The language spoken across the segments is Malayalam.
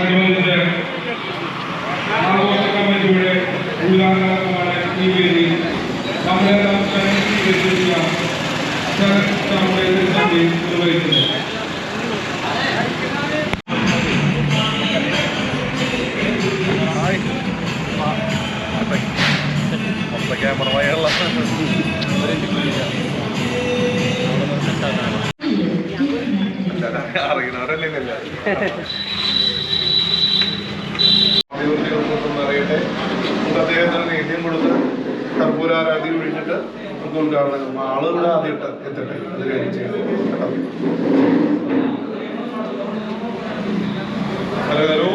അനുബന്ധിച്ച് ആഘോഷ കമ്മിറ്റിയുടെ ഉദ്ഘാടനമാണ് ഈ വേദി. നമ്മളെല്ലാം സ്വീകരിച്ചിട്ടുള്ള ശരത് നമ്മുടെ പ്രതിസന്ധി നിർവഹിക്കുന്നത് അറിയണവരല്ലേ കർപ്പൂരാരാധി കഴിഞ്ഞിട്ട് ആദ്യം ഇട്ട് എത്തട്ടെ അത് കഴിഞ്ഞ് ചെയ്യാം കേട്ടോ ഹരഹരോ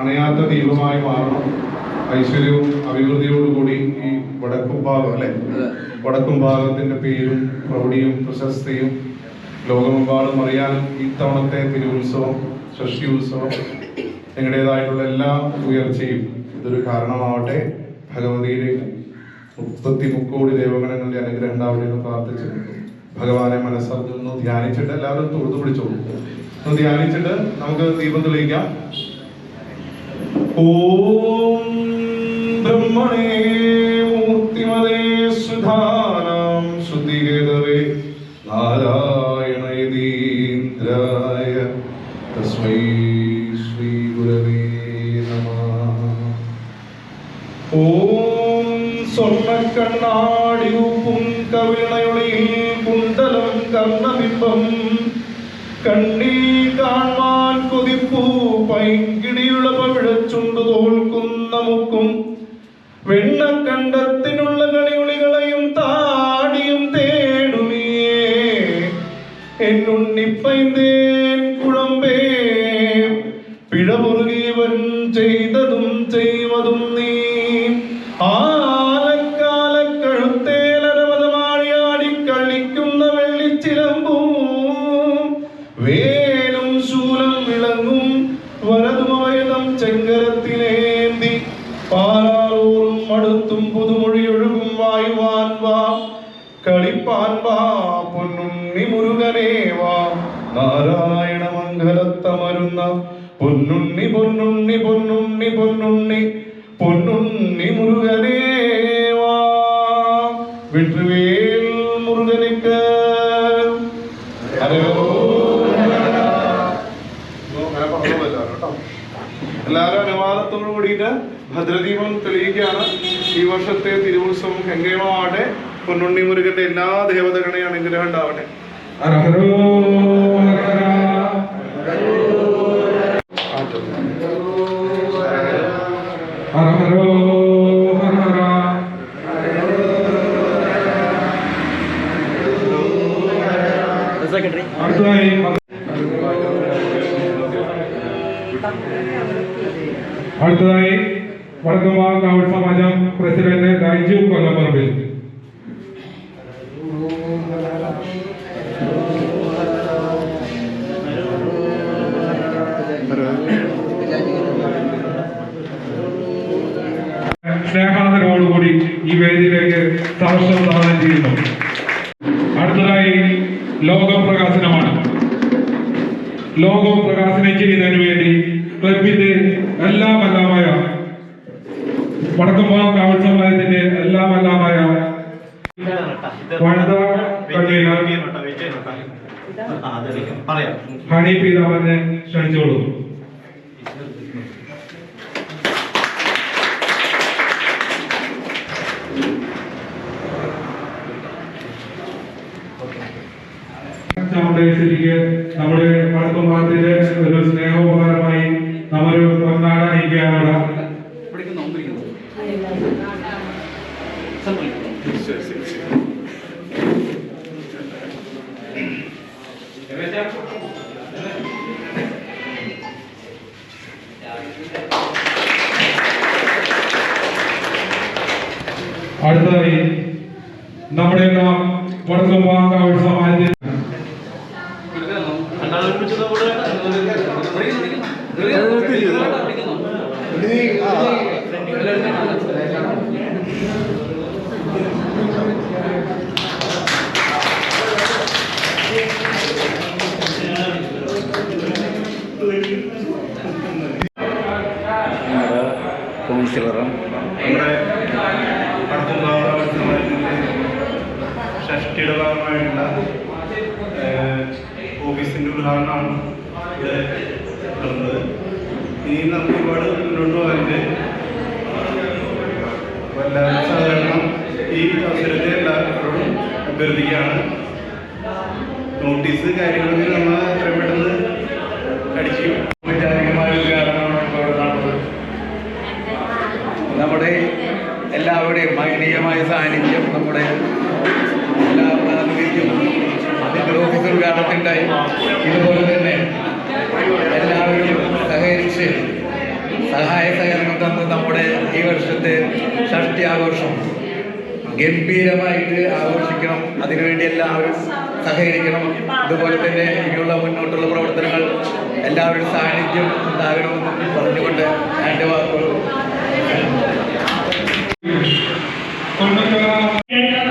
അണയാത്ത ദീപമായി മാറണം ഐശ്വര്യവും അഭിവൃദ്ധിയോടുകൂടി ഈ വടക്കും ഭാഗം അല്ലെ? വടക്കും ഭാഗത്തിന്റെ പേരും പ്രൗഢിയും പ്രശസ്തിയും ലോകമെമ്പാടും അറിയാനും ഈ തവണത്തെ തിരുവുത്സവം ഷഷ്ടി ഉത്സവം നിങ്ങളുടേതായിട്ടുള്ള എല്ലാ ഉയർച്ചയും ഇതൊരു കാരണമാവട്ടെ. ഭഗവതിയുടെ മുപ്പത്തി മുക്കോടി ദേവഗണങ്ങളുടെ അനുഗ്രഹം ഉണ്ടാവട്ടെ എന്ന് പ്രാർത്ഥിച്ചു ഭഗവാനെ മനസ്സറിഞ്ഞൊന്ന് ധ്യാനിച്ചിട്ട് എല്ലാവരും തൊഴുതു പിടിച്ചോളൂ. ഒന്ന് ധ്യാനിച്ചിട്ട് നമുക്ക് ദീപം തെളിയിക്കാം. ഓം ബ്രഹ്മണേ മൂർത്തിമതേ സുധാനാം ശുദ്ധിഹേതവേ നാരായണ യതീന്ദ്രായ തസ്മൈ ശ്രീ ഗുരവേ നമ. ഓം സ്വർണക്കണ്ണാടിയൂപ്പും കവിളണയുളിയിൽ കുണ്ടലം കർണബിംബം കണ്ണീ കാണാൻ കൊതിപ്പൂ തോൽക്കുന്ന മുക്കും വെണ്ണക്കണ്ടത്തിനുള്ള കളിയുളികളെയും താടിയും തേടുമേ. എന്നുണ്ണിപ്പൈന്തേൻ കുഴമ്പേ. പിഴപുറുകിയവൻ ചെയ്തതും ചെയ്വതും നീ. ആലക്കാലക്കഴുത്തേലരവതമാടിയാടി കളിക്കുന്ന വെള്ളിച്ചിലമ്പും. വേലും ശൂലം വിളങ്ങും. വരതുമവയതം ചെങ്കരത്തിലേന്തി മംഗലത്തമരുന്ന പൊന്നുണ്ണി പൊന്നുണ്ണി പൊന്നുണ്ണി പൊന്നുണ്ണി പൊന്നുണ്ണി മുരുകനേ വെട്ടുവേൽ എല്ലാവരും അനുവാദത്തോടു കൂടിയിട്ട് ഭദ്രദീപം തെളിയിക്കുകയാണ്. ഈ വർഷത്തെ തിരുവുത്സവം കെങ്കേമമാവട്ടെ പൊന്നുണ്ണി മുരുകന്റെ എല്ലാ ദേവതകളുടെയും അനുഗ്രഹം ഉണ്ടാവട്ടെ. അടുത്തതായി അടുത്തതായി വടക്കമാ കാവൽ സമാജം പ്രസിഡന്റ് രാജു കൊല്ലപ്പറമ്പിൽ. സ്നേഹാദരോടുകൂടി ഈ വേദിയിലേക്ക് സഹസ്രം ചെയ്യുന്നു. അടുത്തതായി ലോകപ്രകാശനമാണ് ലോകം പ്രകാശനം ചെയ്യുന്നതിന് വേണ്ടി ക്ലബിന്റെ എല്ലാം എല്ലാമായ വടക്കമ്പാ കാവൽ സമുദായത്തിന്റെ എല്ലാം എല്ലാമായ വനിതാ കൺവീനർ ഹണി പീതാമനെ ക്ഷണിച്ചോളൂ. ചാമുണ്ടേശ്വരിക്ക് നമ്മുടെ വടക്കുംപാടത്തിന്റെ ഒരു സ്നേഹോപകാരമായി നമ്മൊരു പൊന്നാടാനിരിക്കുകയാണ് അടുത്തതായി നമ്മുടെ നാം വടക്കുംപാട സമാജത്തിൽ കൗൺസിലറും. നമ്മുടെ ഷഷ്ടിയുടെ ഭാഗമായിട്ടുള്ള ഓഫീസിന്റെ ഉദ്ഘാടനമാണ് ഇവിടെ നടന്നത് ഇനി നമുക്ക് ഒരുപാട് മുന്നോട്ട് പോകാനുണ്ട്. എല്ലാവരും സഹകരണം ഈ അവസരത്തെ എല്ലാവരോടും നോട്ടീസ് കാര്യങ്ങളൊക്കെ നമ്മൾ എത്രയും പെട്ടെന്ന് അടിക്കും ഔപചാരികമായ നമ്മുടെ എല്ലാവരുടെയും മഹനീയമായ സാന്നിധ്യം നമ്മുടെ എല്ലാ പ്രാതിനിധ്യം അതിന്റെ ഉദ്ഘാടനത്തിന്റെ ഇതുപോലെ തന്നെ പ്രതീക്ഷയാണ് സഹായ സഹകരണം തന്ന് നമ്മുടെ ഈ വർഷത്തെ ഷഷ്ടി ആഘോഷം ഗംഭീരമായിട്ട് ആഘോഷിക്കണം. അതിനുവേണ്ടി എല്ലാവരും സഹകരിക്കണം. അതുപോലെ തന്നെ ഇനിയുള്ള മുന്നോട്ടുള്ള പ്രവർത്തനങ്ങൾ എല്ലാവരുടെ സാന്നിധ്യം ഉണ്ടാകണമെന്ന് പറഞ്ഞുകൊണ്ട് എന്റെ വാക്കുകൾ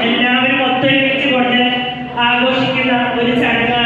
എല്ലാവരും ഒത്തൊരുമിച്ച് കൊണ്ട് ആഘോഷിക്കുന്ന ഒരു ചടങ്ങാണ്